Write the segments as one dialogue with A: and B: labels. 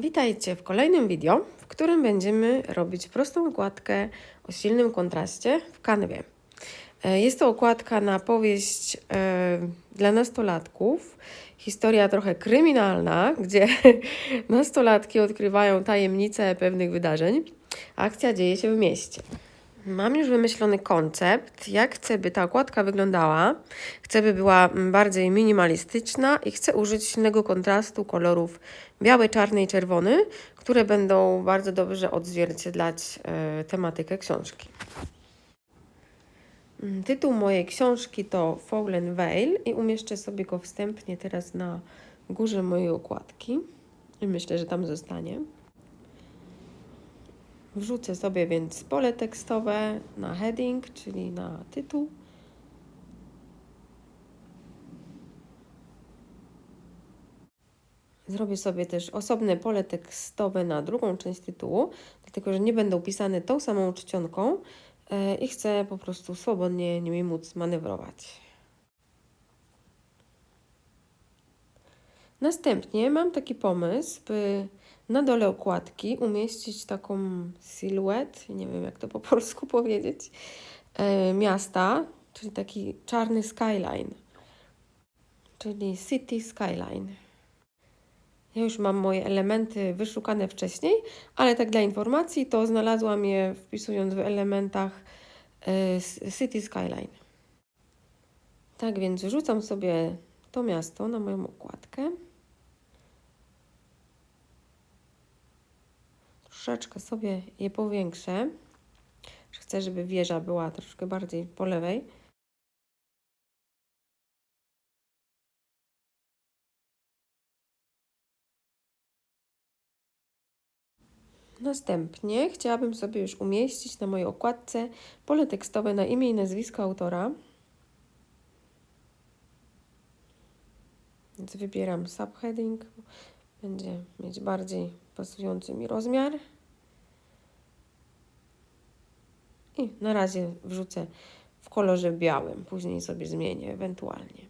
A: Witajcie w kolejnym wideo, w którym będziemy robić prostą okładkę o silnym kontraście w kanwie. E, Jest to okładka na powieść e, dla nastolatków. Historia trochę kryminalna, gdzie nastolatki odkrywają tajemnice pewnych wydarzeń. Akcja dzieje się w mieście. Mam już wymyślony koncept, jak chcę, by ta okładka wyglądała. Chcę, by była mm, bardziej minimalistyczna i chcę użyć silnego kontrastu kolorów biały, czarny i czerwony, które będą bardzo dobrze odzwierciedlać e, tematykę książki. Mm, Tytuł mojej książki to Fallen Veil i umieszczę sobie go wstępnie teraz na górze mojej okładki. I myślę, że tam zostanie. Wrzucę sobie więc pole tekstowe na heading, czyli na tytuł. Zrobię sobie też osobne pole tekstowe na drugą część tytułu, dlatego że nie będą pisane tą samą czcionką e, i chcę po prostu swobodnie nimi móc manewrować. Następnie mam taki pomysł, by na dole okładki umieścić taką siluet, nie wiem jak to po polsku powiedzieć, e, miasta, czyli taki czarny skyline, czyli city skyline. Ja już mam moje elementy wyszukane wcześniej, ale tak dla informacji to znalazłam je wpisując w elementach e, city skyline. Tak więc rzucam sobie to miasto na moją okładkę. Troszeczkę sobie je powiększę. Chcę, żeby wieża była troszkę bardziej po lewej. Następnie chciałabym sobie już umieścić na mojej okładce pole tekstowe na imię i nazwisko autora. Więc wybieram subheading. Będzie mieć bardziej pasujący mi rozmiar. I na razie wrzucę w kolorze białym, później sobie zmienię ewentualnie.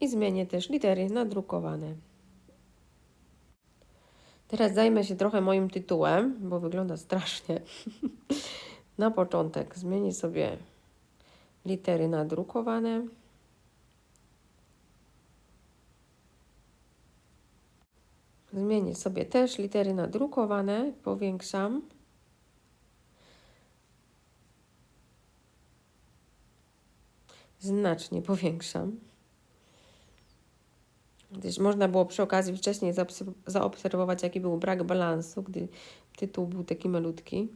A: I zmienię też litery nadrukowane. Teraz zajmę się trochę moim tytułem, bo wygląda strasznie. na początek zmienię sobie litery nadrukowane. Zmienię sobie też litery nadrukowane, powiększam. Znacznie powiększam. Gdyż można było przy okazji wcześniej zaobserwować, jaki był brak balansu, gdy tytuł był taki malutki.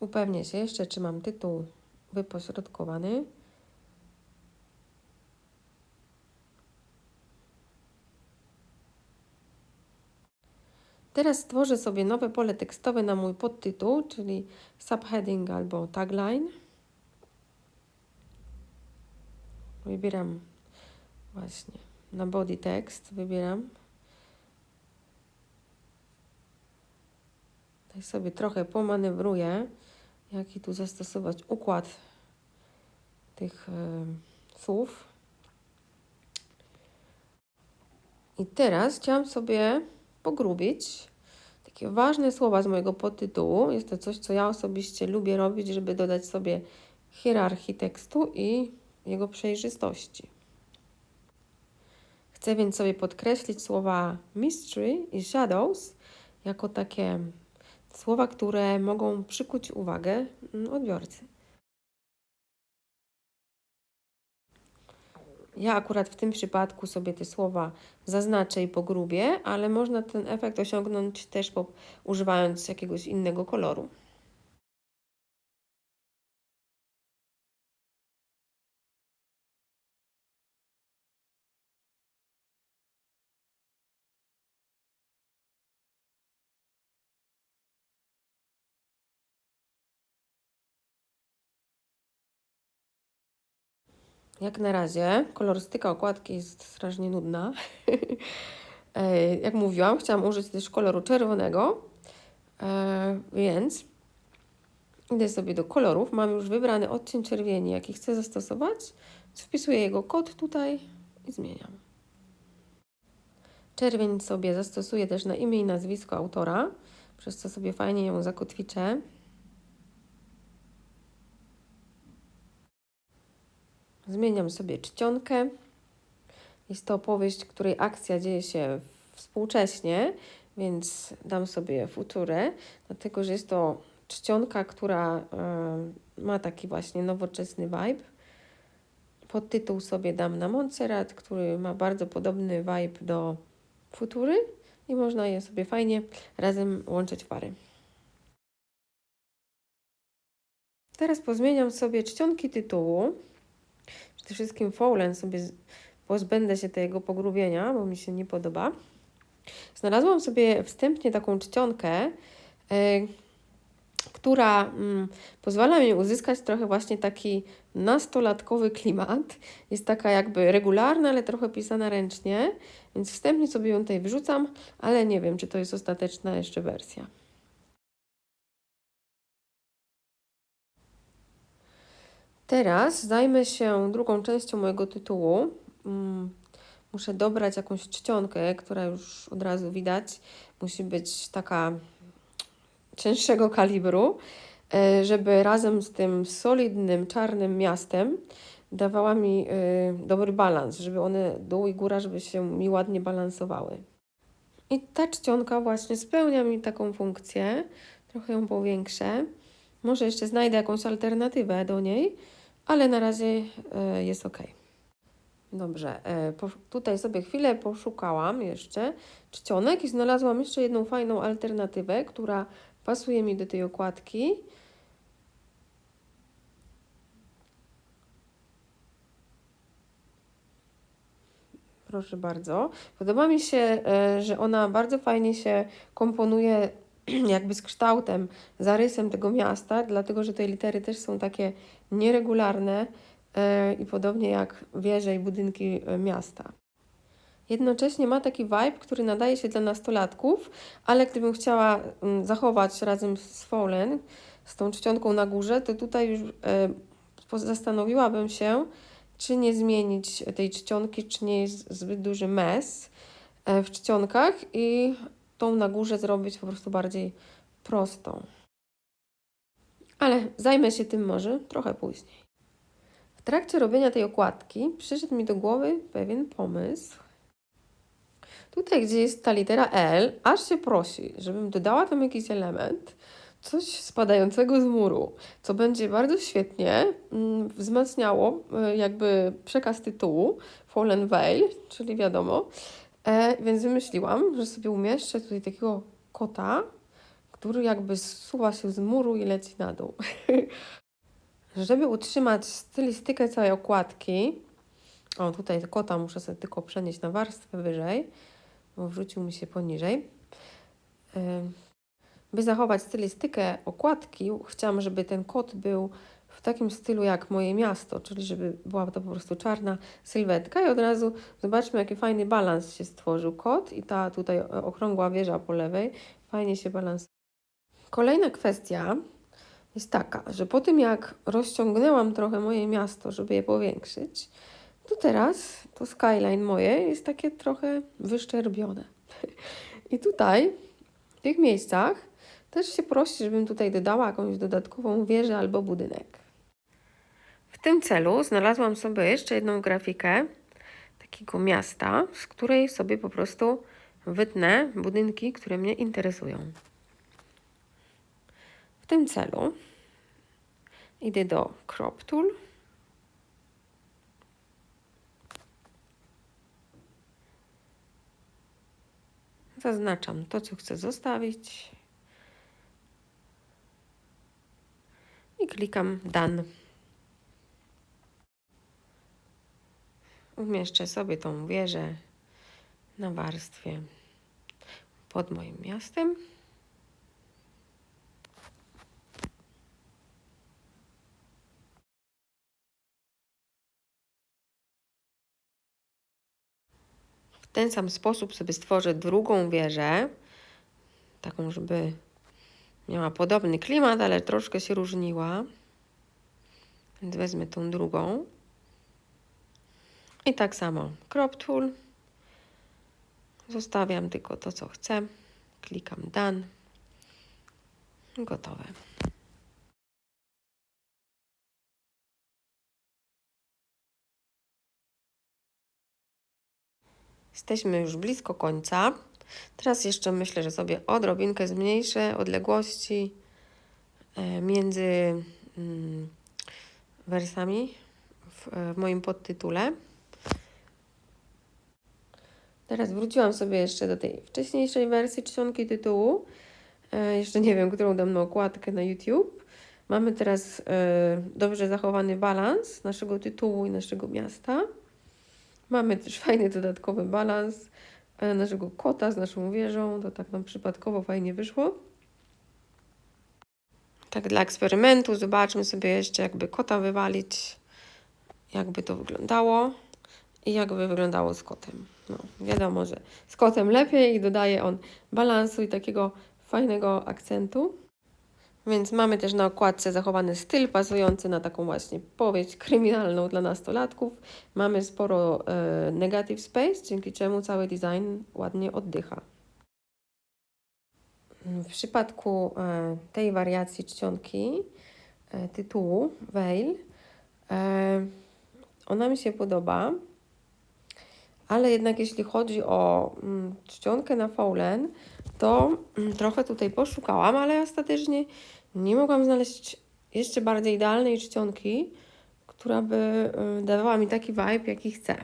A: Upewnię się jeszcze, czy mam tytuł wypośrodkowany. Teraz stworzę sobie nowe pole tekstowe na mój podtytuł, czyli subheading albo tagline. Wybieram właśnie na body text, wybieram. Tutaj sobie trochę pomanewruję, jaki tu zastosować układ tych y, słów. I teraz chciałam sobie pogrubić takie ważne słowa z mojego podtytułu. Jest to coś, co ja osobiście lubię robić, żeby dodać sobie hierarchii tekstu i jego przejrzystości. Chcę więc sobie podkreślić słowa mystery i shadows jako takie słowa, które mogą przykuć uwagę odbiorcy. Ja akurat w tym przypadku sobie te słowa zaznaczę i pogrubię, ale można ten efekt osiągnąć też po, używając jakiegoś innego koloru. Jak na razie kolorystyka okładki jest strasznie nudna. E, Jak mówiłam, chciałam użyć też koloru czerwonego, e, więc idę sobie do kolorów. Mam już wybrany odcień czerwieni, jaki chcę zastosować. Wpisuję jego kod tutaj i zmieniam. Czerwień sobie zastosuję też na imię i nazwisko autora, przez co sobie fajnie ją zakotwiczę. Zmieniam sobie czcionkę. Jest to opowieść, której akcja dzieje się współcześnie, więc dam sobie futurę, dlatego że jest to czcionka, która y, ma taki właśnie nowoczesny vibe. Podtytuł sobie dam na Montserrat, który ma bardzo podobny vibe do futury i można je sobie fajnie razem łączyć w pary. Teraz pozmieniam sobie czcionki tytułu. Przede wszystkim Fowlen sobie pozbędę się tego pogrubienia, bo mi się nie podoba. Znalazłam sobie wstępnie taką czcionkę, y, która mm, pozwala mi uzyskać trochę właśnie taki nastolatkowy klimat. Jest taka jakby regularna, ale trochę pisana ręcznie, więc wstępnie sobie ją tutaj wrzucam, ale nie wiem, czy to jest ostateczna jeszcze wersja. Teraz zajmę się drugą częścią mojego tytułu. Mm, Muszę dobrać jakąś czcionkę, która już od razu widać. Musi być taka cięższego kalibru, e, żeby razem z tym solidnym, czarnym miastem dawała mi e, dobry balans, żeby one dół i góra, żeby się mi ładnie balansowały. I ta czcionka właśnie spełnia mi taką funkcję. Trochę ją powiększę. Może jeszcze znajdę jakąś alternatywę do niej, ale na razie e, jest ok. Dobrze, e, tutaj sobie chwilę poszukałam jeszcze czcionek i znalazłam jeszcze jedną fajną alternatywę, która pasuje mi do tej okładki. Proszę bardzo. Podoba mi się, e, że ona bardzo fajnie się komponuje jakby z kształtem, zarysem tego miasta, dlatego że te litery też są takie nieregularne e, i podobnie jak wieże i budynki e, miasta. Jednocześnie ma taki vibe, który nadaje się dla nastolatków, ale gdybym chciała mm, zachować razem z Fallen, z tą czcionką na górze, to tutaj już e, zastanowiłabym się, czy nie zmienić tej czcionki, czy nie jest zbyt duży mes w czcionkach i tą na górze zrobić po prostu bardziej prostą. Ale zajmę się tym może trochę później. W trakcie robienia tej okładki przyszedł mi do głowy pewien pomysł. Tutaj, gdzie jest ta litera L, aż się prosi, żebym dodała tam jakiś element, coś spadającego z muru, co będzie bardzo świetnie mm, wzmacniało y, jakby przekaz tytułu Fallen Veil, czyli wiadomo. E, więc wymyśliłam, że sobie umieszczę tutaj takiego kota, który jakby zsuwa się z muru i leci na dół. Żeby utrzymać stylistykę całej okładki, o tutaj kota muszę sobie tylko przenieść na warstwę wyżej, bo wrzucił mi się poniżej. By zachować stylistykę okładki, chciałam, żeby ten kot był w takim stylu jak moje miasto, czyli żeby była to po prostu czarna sylwetka i od razu zobaczmy, jaki fajny balans się stworzył kot i ta tutaj okrągła wieża po lewej fajnie się balansuje. Kolejna kwestia jest taka, że po tym jak rozciągnęłam trochę moje miasto, żeby je powiększyć, to teraz to skyline moje jest takie trochę wyszczerbione. I tutaj, w tych miejscach, też się prosi, żebym tutaj dodała jakąś dodatkową wieżę albo budynek. W tym celu znalazłam sobie jeszcze jedną grafikę takiego miasta, z której sobie po prostu wytnę budynki, które mnie interesują. Tym celu idę do Crop Tool. Zaznaczam to, co chcę zostawić. I klikam Done. Umieszczę sobie tą wieżę na warstwie pod moim miastem. W ten sam sposób sobie stworzę drugą wieżę, taką, żeby miała podobny klimat, ale troszkę się różniła. Więc wezmę tą drugą. I tak samo crop tool. Zostawiam tylko to, co chcę. Klikam done. Gotowe. Jesteśmy już blisko końca. Teraz jeszcze myślę, że sobie odrobinkę zmniejszę odległości e, między mm, wersami w, w moim podtytule. Teraz wróciłam sobie jeszcze do tej wcześniejszej wersji czcionki tytułu. E, jeszcze nie wiem, którą dam na okładkę na YouTube. Mamy teraz e, dobrze zachowany balans naszego tytułu i naszego miasta. Mamy też fajny dodatkowy balans e, naszego kota z naszą wieżą. To tak nam przypadkowo fajnie wyszło. Tak dla eksperymentu zobaczmy sobie jeszcze jakby kota wywalić, jakby to wyglądało i jakby wyglądało z kotem. No, wiadomo, że z kotem lepiej i dodaje on balansu i takiego fajnego akcentu. Więc mamy też na okładce zachowany styl pasujący na taką właśnie powieść kryminalną dla nastolatków. Mamy sporo e, negative space, dzięki czemu cały design ładnie oddycha. W przypadku e, tej wariacji czcionki e, tytułu Veil, e, ona mi się podoba, ale jednak jeśli chodzi o mm, czcionkę na Faulen, to mm, trochę tutaj poszukałam, ale ostatecznie nie mogłam znaleźć jeszcze bardziej idealnej czcionki, która by y, dawała mi taki vibe, jaki chcę.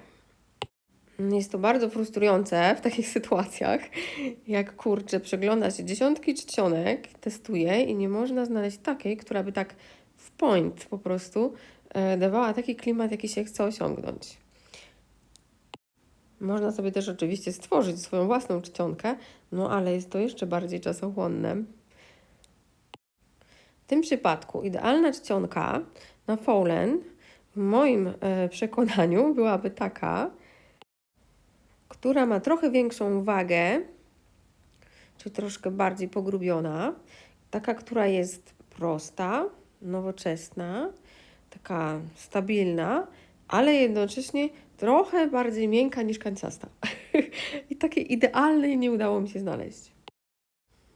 A: Jest to bardzo frustrujące w takich sytuacjach, jak kurczę, przegląda się dziesiątki czcionek, testuje i nie można znaleźć takiej, która by tak w point po prostu y, dawała taki klimat, jaki się chce osiągnąć. Można sobie też oczywiście stworzyć swoją własną czcionkę, no ale jest to jeszcze bardziej czasochłonne. W tym przypadku idealna czcionka na Faulen w moim e, przekonaniu byłaby taka, która ma trochę większą wagę, czy troszkę bardziej pogrubiona, taka, która jest prosta, nowoczesna, taka stabilna, ale jednocześnie trochę bardziej miękka niż kanciasta. I takiej idealnej nie udało mi się znaleźć.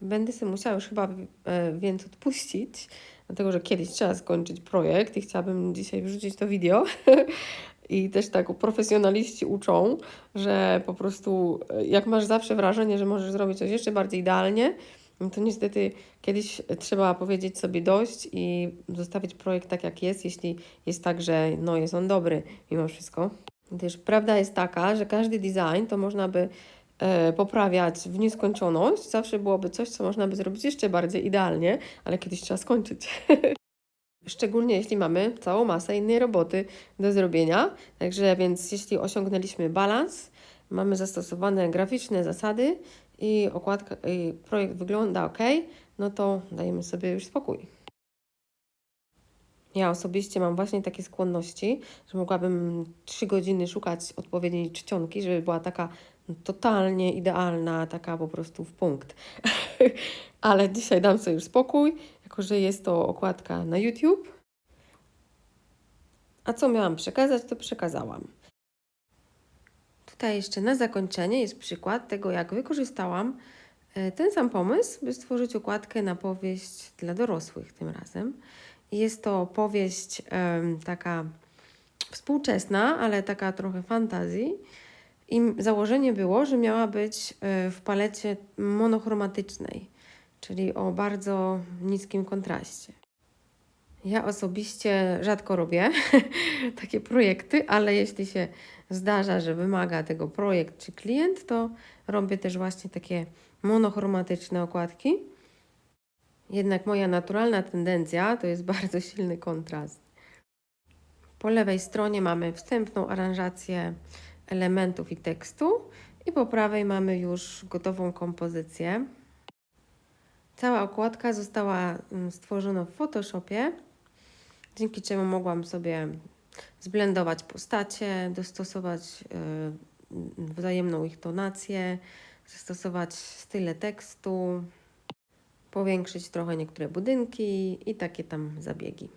A: Będę sobie musiała już chyba e, więc odpuścić, dlatego że kiedyś trzeba skończyć projekt i chciałabym dzisiaj wrzucić to wideo. I też tak profesjonaliści uczą, że po prostu e, jak masz zawsze wrażenie, że możesz zrobić coś jeszcze bardziej idealnie, no to niestety kiedyś trzeba powiedzieć sobie dość i zostawić projekt tak jak jest, jeśli jest tak, że no jest on dobry mimo wszystko. Gdyż prawda jest taka, że każdy design to można by e, poprawiać w nieskończoność. Zawsze byłoby coś, co można by zrobić jeszcze bardziej idealnie, ale kiedyś trzeba skończyć. Szczególnie jeśli mamy całą masę innej roboty do zrobienia. Także więc jeśli osiągnęliśmy balans, mamy zastosowane graficzne zasady i okładka, i projekt wygląda ok, no to dajemy sobie już spokój. Ja osobiście mam właśnie takie skłonności, że mogłabym trzy godziny szukać odpowiedniej czcionki, żeby była taka totalnie idealna, taka po prostu w punkt. Ale dzisiaj dam sobie już spokój, jako że jest to okładka na YouTube. A co miałam przekazać, to przekazałam. Tutaj jeszcze na zakończenie jest przykład tego, jak wykorzystałam e, ten sam pomysł, by stworzyć okładkę na powieść dla dorosłych tym razem. Jest to powieść taka współczesna, ale taka trochę fantazji. I założenie było, że miała być e, w palecie monochromatycznej, czyli o bardzo niskim kontraście. Ja osobiście rzadko robię takie projekty, ale jeśli się zdarza, że wymaga tego projekt czy klient, to robię też właśnie takie monochromatyczne okładki. Jednak moja naturalna tendencja to jest bardzo silny kontrast. Po lewej stronie mamy wstępną aranżację elementów i tekstu i po prawej mamy już gotową kompozycję. Cała okładka została mm, stworzona w Photoshopie, dzięki czemu mogłam sobie zblendować postacie, dostosować yy, wzajemną ich tonację, zastosować style tekstu, powiększyć trochę niektóre budynki i takie tam zabiegi.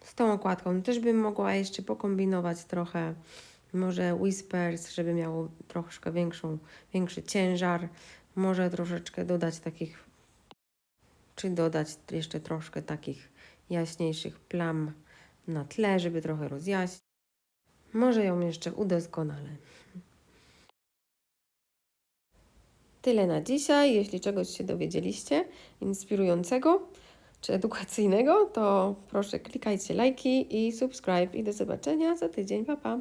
A: Z tą okładką też bym mogła jeszcze pokombinować trochę. Może Whispers, żeby miało troszkę większą, większy ciężar. Może troszeczkę dodać takich, czy dodać jeszcze troszkę takich jaśniejszych plam na tle, żeby trochę rozjaśnić. Może ją jeszcze udoskonalę. Tyle na dzisiaj. Jeśli czegoś się dowiedzieliście inspirującego czy edukacyjnego, to proszę klikajcie lajki i subscribe i do zobaczenia za tydzień. Pa, pa!